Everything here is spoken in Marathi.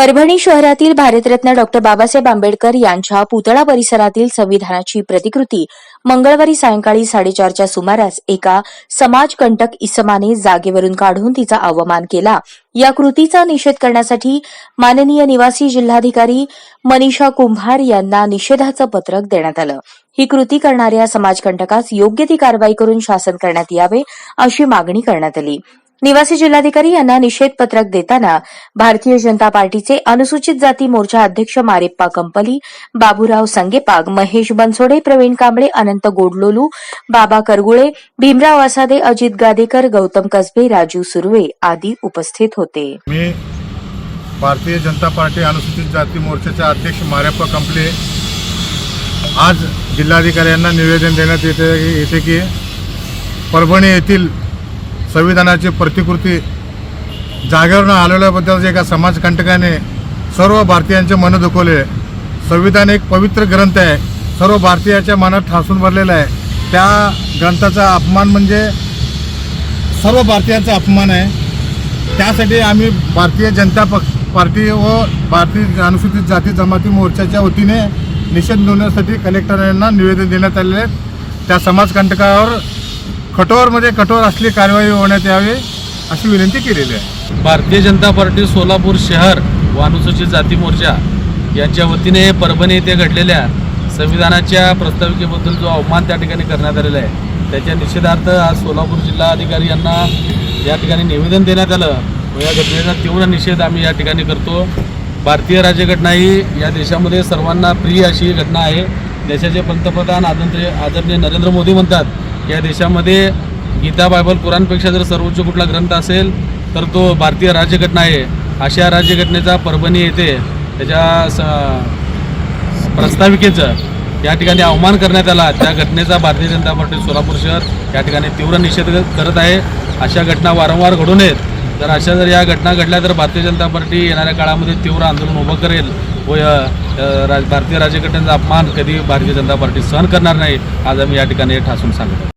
परभणी शहरातील भारतरत्न डॉक्टर बाबासाहेब आंबेडकर यांच्या पुतळा परिसरातील संविधानाची प्रतिकृती मंगळवारी सायंकाळी साडेचारच्या सुमारास एका समाजकंटक इसमाने जागेवरून काढून तिचा अवमान केला. या कृतीचा निषेध करण्यासाठी माननीय निवासी जिल्हाधिकारी मनीषा कुंभार यांना निषेधाचं पत्रक देण्यात आलं. ही कृती करणाऱ्या समाजकंटकास योग्य ती कारवाई करून शासन करण्यात यावे अशी मागणी करण्यात आली. निवासी जिल्हाधिकारी यांना निषेध पत्रक देताना भारतीय जनता पार्टीचे अनुसूचित जाती मोर्चा अध्यक्ष मारेप्पा कंपली बाबूराव संगेपाग महेश बनसोडे प्रवीण कांबळे अनंत गोडलोलू बाबा करगुळे भीमराव आसादे अजित गादेकर गौतम कसबे राजू सुर्वे आदी उपस्थित होते. मी भारतीय जनता पार्टी अनुसूचित जाती मोर्चाचे अध्यक्ष मारेप्पा कंपले आज जिल्हाधिकाऱ्यांना निवेदन देण्यात येते येते की परभणी येथील संविधानाची प्रतिकृती जागेवरनं आलेल्याबद्दल एका समाजकंटकाने सर्व भारतीयांचे मन दुखवले संविधान एक पवित्र ग्रंथ आहे. सर्व भारतीयाच्या मनात ठासून भरलेला आहे. त्या ग्रंथाचा अपमान म्हणजे सर्व भारतीयांचा अपमान आहे. त्यासाठी आम्ही भारतीय जनता पक्ष पार्टी व भारतीय अनुसूचित जाती जमाती मोर्चाच्या वतीने निषेध नोंदवण्यासाठी कलेक्टरांना निवेदन देण्यात आलेले आहे त्या समाजकंटकावर कठोरमध्ये कठोर असली कारवाई होण्यात यावी अशी विनंती केलेली आहे. भारतीय जनता पार्टी सोलापूर शहर व अनुसूचित जाती मोर्चा यांच्या वतीने परभणी येथे घडलेल्या संविधानाच्या प्रस्ताविकेबद्दल जो अवमान त्या ठिकाणी करण्यात आलेला आहे त्याच्या निषेधार्थ आज सोलापूर जिल्हाधिकारी यांना या ठिकाणी निवेदन देण्यात आलं. व या घटनेचा तीव्र निषेध आम्ही या ठिकाणी करतो. भारतीय राज्यघटना ही या देशामध्ये सर्वांना प्रिय अशी घटना आहे. देशाचे पंतप्रधान आदरणीय आदरणीय नरेंद्र मोदी म्हणतात या देशामध्ये गीता बायबल कुराणपेक्षा जर सर्वोच्च कुठला ग्रंथ असेल तर तो भारतीय राज्यघटना आहे. अशा राज्यघटनेचा परभणी येथे त्याच्या स प्रस्ताविकेचं या ठिकाणी अवमान करण्यात आला. त्या घटनेचा भारतीय जनता पार्टी सोलापूर शहर या ठिकाणी तीव्र निषेध करत आहे. अशा घटना वारंवार घडू नयेत. तर अशा जर या घटना घडल्या तर भारतीय जनता पार्टी येणाऱ्या काळामध्ये तीव्र आंदोलन उभं करेल व राज भारतीय राज्यघटनेचा अपमान कधी भारतीय जनता पार्टी सहन करणार नाही आज आम्ही या ठिकाणी ठासून सांगतो